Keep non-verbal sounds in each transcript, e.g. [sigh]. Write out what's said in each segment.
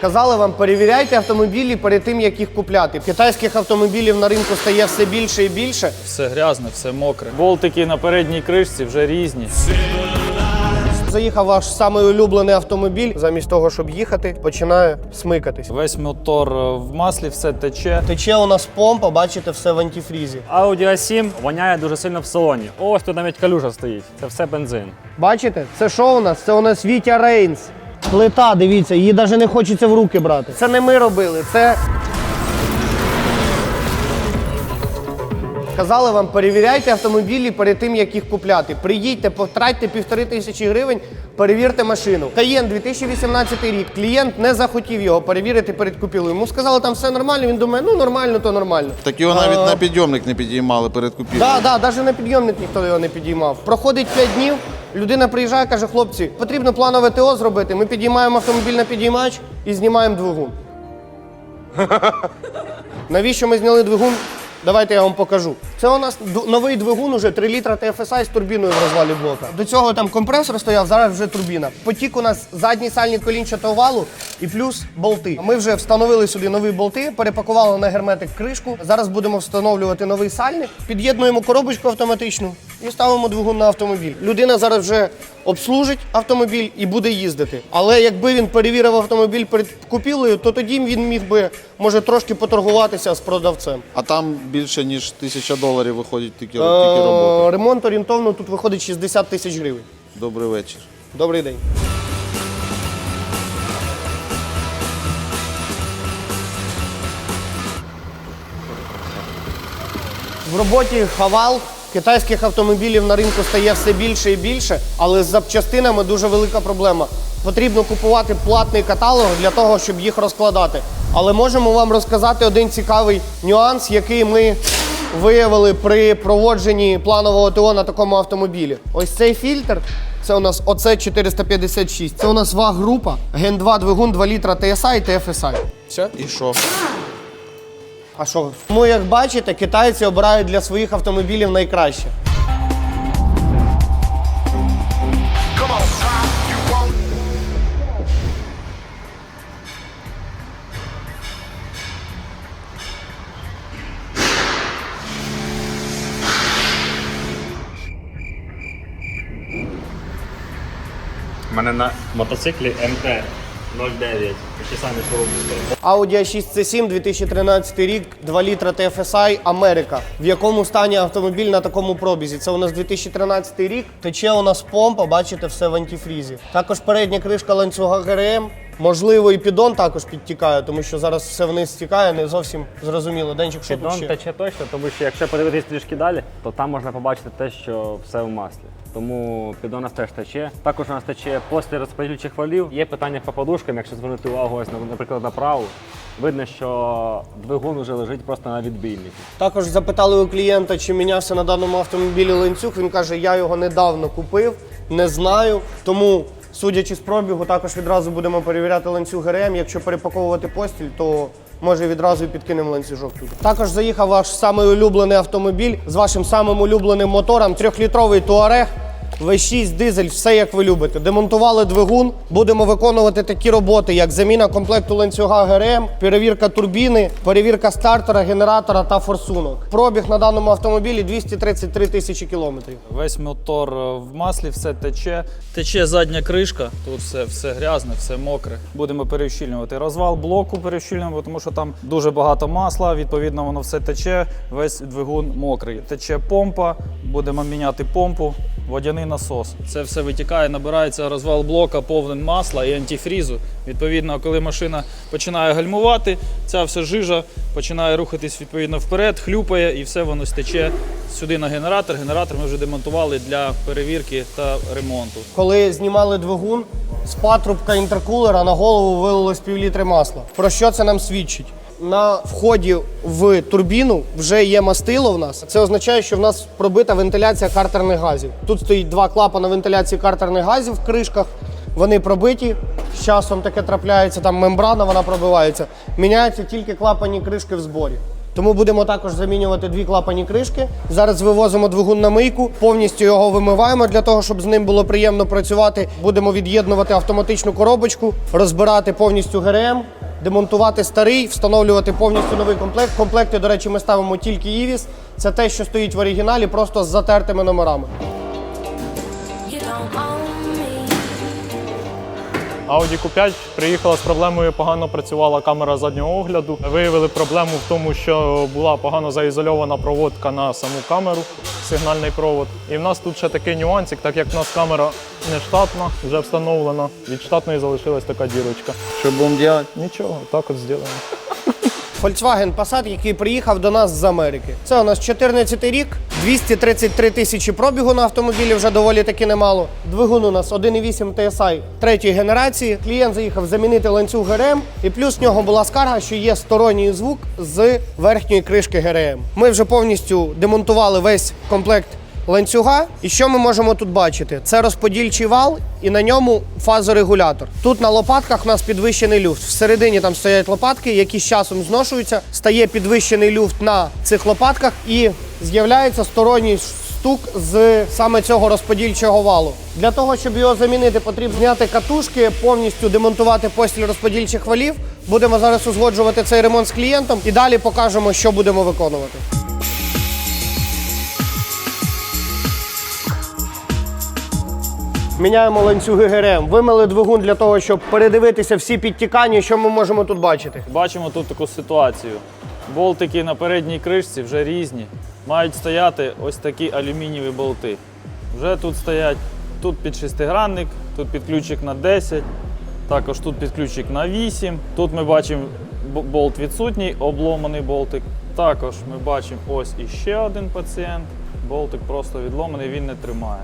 Казали вам, перевіряйте автомобілі перед тим, як їх купляти. Китайських автомобілів на ринку стає все більше і більше. Все грязне, все мокре. Болтики на передній кришці вже різні. Заїхав ваш самий улюблений автомобіль, замість того, щоб їхати, починає смикатись. Весь мотор е, в маслі, все тече. Тече у нас помпа, бачите, все в антифрізі. Audi A7 воняє дуже сильно в салоні. Ось тут навіть калюжа стоїть. Це все бензин. Бачите, це що у нас? Це у нас Вітя Рейнс. Плита, дивіться, її навіть не хочеться в руки брати. Це не ми робили, це. Казали вам, перевіряйте автомобілі перед тим, як їх купляти. Приїдьте, потратьте півтори тисячі гривень, перевірте машину. Каєн 2018 рік. Клієнт не захотів його перевірити перед купівлею. Йому сказали, там все нормально. Він думає, ну нормально, то нормально. Так його навіть на підйомник не підіймали перед купівлею. Так, да, навіть на підйомник ніхто його не підіймав. Проходить 5 днів, людина приїжджає, каже, хлопці, потрібно планове ТО зробити. Ми підіймаємо автомобіль на підіймач і знімаємо двигун. [laughs] Навіщо ми зняли двигун? Давайте я вам покажу. Це у нас новий двигун, уже 3 літра TFSI з турбіною в розвалі блока. До цього там компресор стояв, зараз вже турбіна. Потік у нас задній сальник колінчатого валу і плюс болти. Ми вже встановили сюди нові болти, перепакували на герметик кришку. Зараз будемо встановлювати новий сальник, під'єднуємо коробочку автоматичну і ставимо двигун на автомобіль. Людина зараз вже обслужить автомобіль і буде їздити. Але якби він перевірив автомобіль перед купівлею, то тоді він міг би може трошки поторгуватися з продавцем. А там більше ніж тисяча доларів виходить тільки, тільки робота. Е, Ремонт орієнтовно тут виходить 60 тисяч гривень. Добрий вечір. Добрий день. В роботі Хавал китайських автомобілів на ринку стає все більше і більше, але з запчастинами дуже велика проблема. Потрібно купувати платний каталог для того, щоб їх розкладати. Але можемо вам розказати один цікавий нюанс, який ми виявили при проводженні планового ТО на такому автомобілі. Ось цей фільтр. Це у нас оце 456. Це у нас ВАГ-група, Ген 2 двигун 2 літра TSI і TFSI. Все? І що? А що? Тому, як бачите, китайці обирають для своїх автомобілів найкраще. У мене на мотоциклі МТ 09. Такі самі коробки. Audi A6 C7 2013 рік, 2 літра TFSI, Америка. В якому стані автомобіль на такому пробізі? Це у нас 2013 рік. Тече у нас помпа, бачите, все в антифрізі. Також передня кришка ланцюга ГРМ. Можливо, і піддон також підтікає, тому що зараз все вниз стікає, не зовсім зрозуміло. Денчик, що тут Піддон ще? тече точно, тому що якщо подивитись трішки далі, то там можна побачити те, що все в маслі. Тому піддон у нас теж тече. Також у нас тече після розподільчих валів. Є питання по подушкам, якщо звернути увагу, ось, наприклад, на праву. Видно, що двигун вже лежить просто на відбійнику. Також запитали у клієнта, чи мінявся на даному автомобілі ланцюг. Він каже, я його недавно купив, не знаю. Тому, судячи з пробігу, також відразу будемо перевіряти ланцюг РМ. Якщо перепаковувати постіль, то може відразу і підкинемо ланцюжок туди. Також заїхав ваш самий улюблений автомобіль з вашим самим улюбленим мотором, трьохлітровий туарег. V6, дизель, все як ви любите. Демонтували двигун. Будемо виконувати такі роботи, як заміна комплекту ланцюга ГРМ, перевірка турбіни, перевірка стартера, генератора та форсунок. Пробіг на даному автомобілі 233 тисячі кілометрів. Весь мотор е, в маслі, все тече. Тече задня кришка, тут все, все грязне, все мокре. Будемо перещільнювати. Розвал блоку перещільнюємо, тому що там дуже багато масла, відповідно, воно все тече, весь двигун мокрий. Тече помпа, будемо міняти помпу. Водяний насос. Це все витікає, набирається розвал блока, повний масла і антифрізу. Відповідно, коли машина починає гальмувати, ця вся жижа починає рухатись відповідно вперед, хлюпає і все воно стече сюди на генератор. Генератор ми вже демонтували для перевірки та ремонту. Коли знімали двигун, з патрубка інтеркулера на голову вилилось півлітри масла. Про що це нам свідчить? На вході в турбіну вже є мастило в нас. Це означає, що в нас пробита вентиляція картерних газів. Тут стоїть два клапани вентиляції картерних газів в кришках. Вони пробиті. З часом таке трапляється, там мембрана, вона пробивається. Міняються тільки клапані кришки в зборі. Тому будемо також замінювати дві клапані кришки. Зараз вивозимо двигун на мийку, повністю його вимиваємо для того, щоб з ним було приємно працювати. Будемо від'єднувати автоматичну коробочку, розбирати повністю ГРМ, демонтувати старий, встановлювати повністю новий комплект. Комплекти, до речі, ми ставимо тільки Івіс. Це те, що стоїть в оригіналі, просто з затертими номерами. You don't own. Audi Q5 приїхала з проблемою, погано працювала камера заднього огляду. Виявили проблему в тому, що була погано заізольована проводка на саму камеру, сигнальний провод. І в нас тут ще такий нюансик, так як в нас камера не штатна, вже встановлена. Від штатної залишилась така дірочка. Що будемо робити? Нічого, так от зробимо. Volkswagen Passat, який приїхав до нас з Америки. Це у нас 14 рік, 233 тисячі пробігу на автомобілі, вже доволі таки немало. Двигун у нас 1,8 TSI третьої генерації. Клієнт заїхав замінити ланцюг ГРМ, і плюс в нього була скарга, що є сторонній звук з верхньої кришки ГРМ. Ми вже повністю демонтували весь комплект ланцюга. І що ми можемо тут бачити? Це розподільчий вал, і на ньому фазорегулятор. Тут на лопатках у нас підвищений люфт. Всередині там стоять лопатки, які з часом зношуються. Стає підвищений люфт на цих лопатках і з'являється сторонній стук з саме цього розподільчого валу. Для того, щоб його замінити, потрібно зняти катушки, повністю демонтувати постіль розподільчих валів. Будемо зараз узгоджувати цей ремонт з клієнтом і далі покажемо, що будемо виконувати. Міняємо ланцюги ГРМ. Вимили двигун для того, щоб передивитися всі підтікання, що ми можемо тут бачити. Бачимо тут таку ситуацію. Болтики на передній кришці вже різні. Мають стояти ось такі алюмінієві болти. Вже тут стоять тут під шестигранник, тут під ключик на 10, також тут під ключик на 8. Тут ми бачимо болт відсутній, обломаний болтик. Також ми бачимо ось іще один пацієнт. Болтик просто відломаний, він не тримає.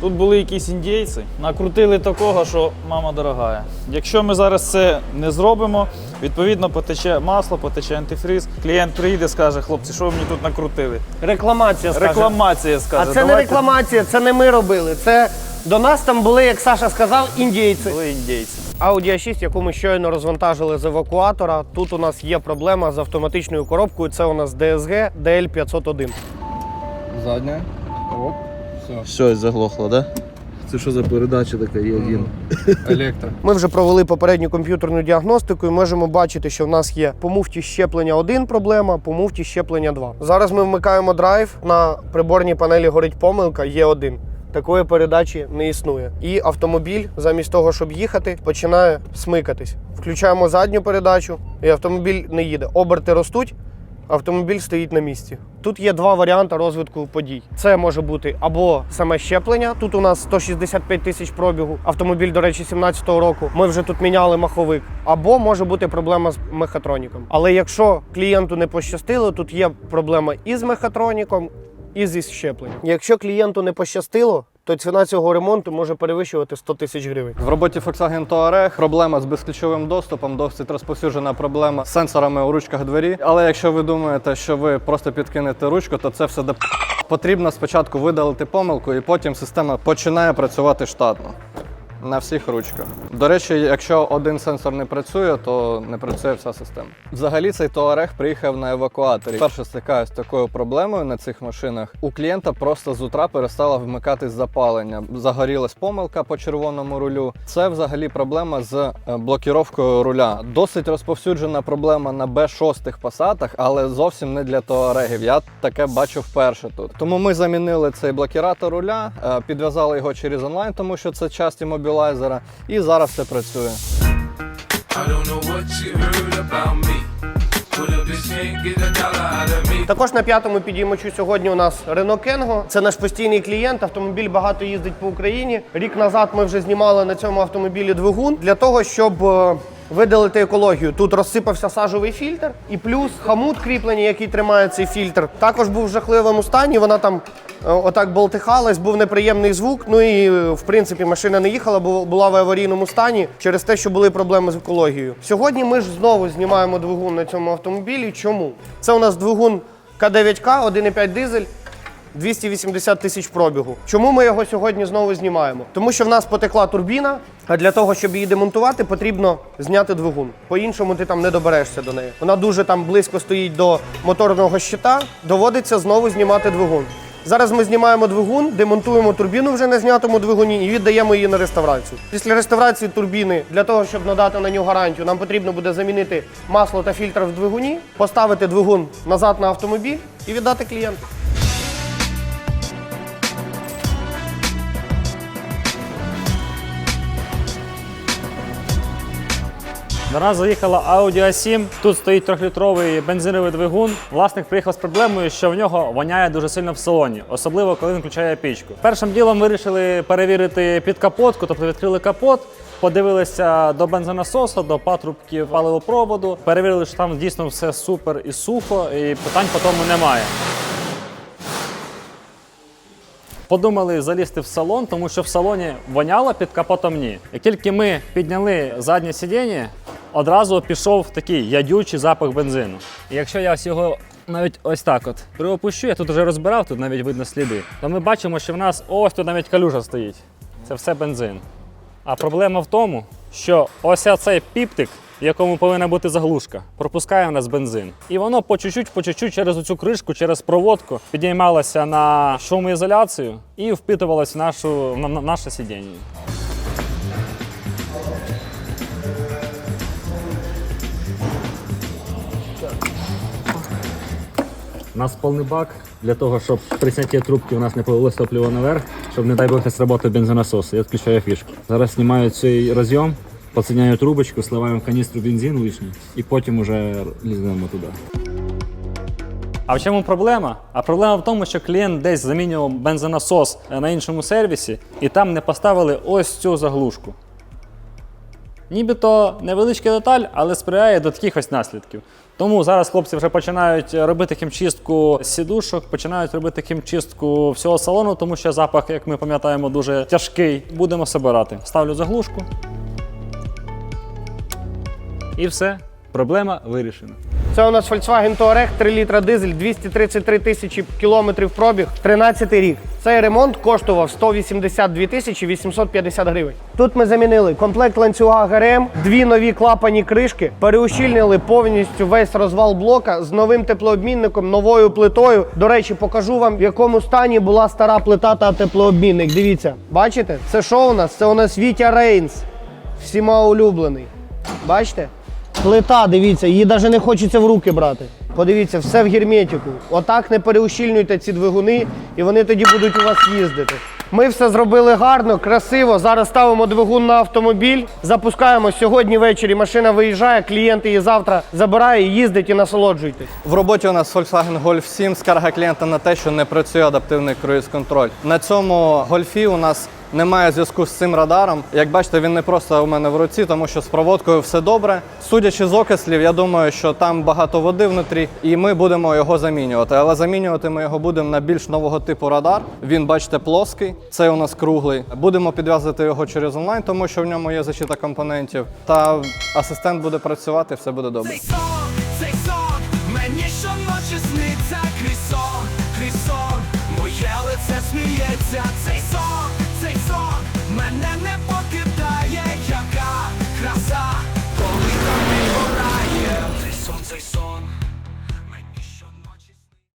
Тут були якісь індійці, накрутили такого, що мама дорогая. Якщо ми зараз це не зробимо, відповідно потече масло, потече антифріз. Клієнт прийде, скаже, хлопці, що ви мені тут накрутили? Рекламація скаже. Рекламація скаже. А це не рекламація, це не ми робили. Це до нас там були, як Саша сказав, індійці. Були індійці. Audi A6, яку ми щойно розвантажили з евакуатора. Тут у нас є проблема з автоматичною коробкою. Це у нас DSG DL501. Задня. Все, заглохло, да? Це що за передача така є один? Електро. Ми вже провели попередню комп'ютерну діагностику і можемо бачити, що в нас є по муфті щеплення 1 проблема, по муфті щеплення 2. Зараз ми вмикаємо драйв. На приборній панелі горить помилка, є один. Такої передачі не існує. І автомобіль, замість того, щоб їхати, починає смикатись. Включаємо задню передачу, і автомобіль не їде. Оберти ростуть, автомобіль стоїть на місці. Тут є два варіанти розвитку подій. Це може бути або саме щеплення. Тут у нас 165 тисяч пробігу. Автомобіль, до речі, 17-го року. Ми вже тут міняли маховик. Або може бути проблема з мехатроніком. Але якщо клієнту не пощастило, тут є проблема і з мехатроніком, і зі щепленням. Якщо клієнту не пощастило, то ціна цього ремонту може перевищувати 100 тисяч гривень. В роботі Volkswagen Touareg проблема з безключовим доступом, досить розповсюджена проблема з сенсорами у ручках двері. Але якщо ви думаєте, що ви просто підкинете ручку, то це все де потрібно спочатку видалити помилку, і потім система починає працювати штатно. На всіх ручках. До речі, якщо один сенсор не працює, то не працює вся система. Взагалі цей Touareg приїхав на евакуаторі. Перше стикаюсь з такою проблемою на цих машинах. У клієнта просто з утра перестало вмикатись запалення. Загорілась помилка по червоному рулю. Це взагалі проблема з е, блокіровкою руля. Досить розповсюджена проблема на Б6 пасатах, але зовсім не для Touareg. Я таке бачу вперше тут. Тому ми замінили цей блокіратор руля, е, підв'язали його через онлайн, тому що це часті мобілайзера, і зараз все працює. Також на п'ятому підіймачу сьогодні у нас Renault Kengo. Це наш постійний клієнт. Автомобіль багато їздить по Україні. Рік назад ми вже знімали на цьому автомобілі двигун для того, щоб е, видалити екологію. Тут розсипався сажовий фільтр, і плюс хамут кріплення, який тримає цей фільтр, також був в жахливому стані. Вона там е, отак болтихалась, був неприємний звук. Ну і е, в принципі машина не їхала, бо була в аварійному стані через те, що були проблеми з екологією. Сьогодні ми ж знову знімаємо двигун на цьому автомобілі. Чому? Це у нас двигун К9К, 1,5 дизель. 280 тисяч пробігу. Чому ми його сьогодні знову знімаємо? Тому що в нас потекла турбіна, а для того, щоб її демонтувати, потрібно зняти двигун. По-іншому ти там не доберешся до неї. Вона дуже там близько стоїть до моторного щита, доводиться знову знімати двигун. Зараз ми знімаємо двигун, демонтуємо турбіну вже на знятому двигуні і віддаємо її на реставрацію. Після реставрації турбіни, для того, щоб надати на нього гарантію, нам потрібно буде замінити масло та фільтр в двигуні, поставити двигун назад на автомобіль і віддати клієнту. Нас заїхала Audi A7. Тут стоїть трьохлітровий бензиновий двигун. Власник приїхав з проблемою, що в нього воняє дуже сильно в салоні, особливо коли він включає пічку. Першим ділом вирішили перевірити підкапотку, тобто відкрили капот. Подивилися до бензонасоса, до патрубків паливопроводу, перевірили, що там дійсно все супер і сухо, і питань по тому немає. Подумали залізти в салон, тому що в салоні воняло під капотом ні. Як тільки ми підняли заднє сидіння, одразу пішов такий ядючий запах бензину. І якщо я ось його навіть ось так от приопущу, я тут вже розбирав, тут навіть видно сліди, то ми бачимо, що в нас ось тут навіть калюжа стоїть. Це все бензин. А проблема в тому, що ось цей піптик, в якому повинна бути заглушка, пропускає в нас бензин. І воно по чуть-чуть, по чуть-чуть через цю кришку, через проводку підіймалося на шумоізоляцію і впитувалося в, нашу, на- в наше сидіння. У нас повний бак для того, щоб при трубки у нас не полилось топливо наверх, щоб, не дай Бог, не сработав бензонасос. Я відключаю фішку. Зараз знімаю цей розйом, подсоединяю трубочку, сливаємо в каністру бензин лишній і потім уже ліземо туди. А в чому проблема? А проблема в тому, що клієнт десь замінював бензонасос е, на іншому сервісі і там не поставили ось цю заглушку. Нібито невеличка деталь, але сприяє до таких ось наслідків. Тому зараз хлопці вже починають робити хімчистку сідушок, починають робити хімчистку всього салону, тому що запах, як ми пам'ятаємо, дуже тяжкий. Будемо собирати. Ставлю заглушку. І все. Проблема вирішена. Це у нас Volkswagen Touareg 3 літра дизель, 233 тисячі кілометрів пробіг, 13 рік. Цей ремонт коштував 182 тисячі 850 гривень. Тут ми замінили комплект ланцюга ГРМ, дві нові клапані кришки, переущільнили повністю весь розвал блока з новим теплообмінником, новою плитою. До речі, покажу вам, в якому стані була стара плита та теплообмінник. Дивіться, бачите? Це що у нас? Це у нас Вітя Рейнс, всіма улюблений. Бачите? Плита, дивіться, її навіть не хочеться в руки брати. Подивіться, все в герметику. Отак не переущільнюйте ці двигуни, і вони тоді будуть у вас їздити. Ми все зробили гарно, красиво. Зараз ставимо двигун на автомобіль, запускаємо сьогодні ввечері. Машина виїжджає, клієнт її завтра забирає, їздить і насолоджуйтесь. В роботі у нас Volkswagen Golf 7 скарга клієнта на те, що не працює адаптивний круїз-контроль. На цьому гольфі у нас немає зв'язку з цим радаром. Як бачите, він не просто у мене в руці, тому що з проводкою все добре. Судячи з окислів, я думаю, що там багато води внутрі, і ми будемо його замінювати. Але замінювати ми його будемо на більш нового типу радар. Він, бачите, плоский. Цей у нас круглий. Будемо підв'язувати його через онлайн, тому що в ньому є защита компонентів. Та асистент буде працювати, все буде добре.